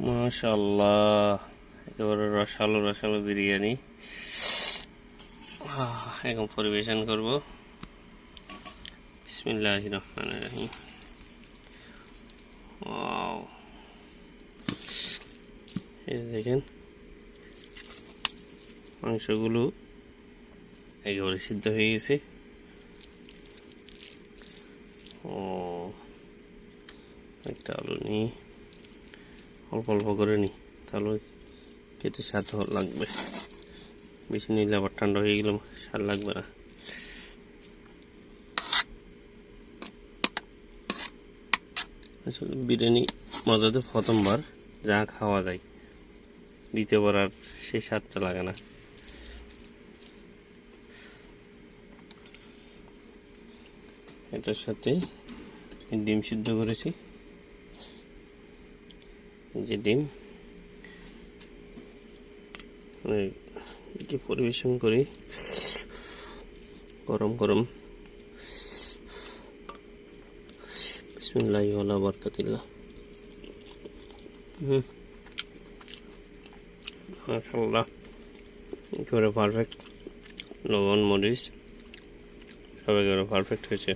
মাশাল্লাহ একেবারে রসালো রসালো বিরিয়ানি। এখন পরিবেশন করব। বিসমিল্লাহ রহমান রহিম। এই দেখেন, মাংসগুলো একেবারে সিদ্ধ হয়ে গেছে। ও, একটা আলু নিই অল্প অল্প করে নিই, তাহলে খেতে স্বাদ লাগবে। বেশি নিলে আবার ঠান্ডা হয়ে গেলে স্বাদ লাগবে না। আসলে বিরিয়ানি মজা তো প্রথমবার যা খাওয়া যায়, দ্বিতীয়বার আর সে স্বাদটা লাগে না। এটার সাথে ডিম সিদ্ধ করেছি। যে ডিম। পরিবেশন করি। গরম গরম। বিসমিল্লাহ মাশাআল্লাহ। একেবারে পারফেক্ট লবণ, মরিচ। সব একেবারে পারফেক্ট হয়েছে।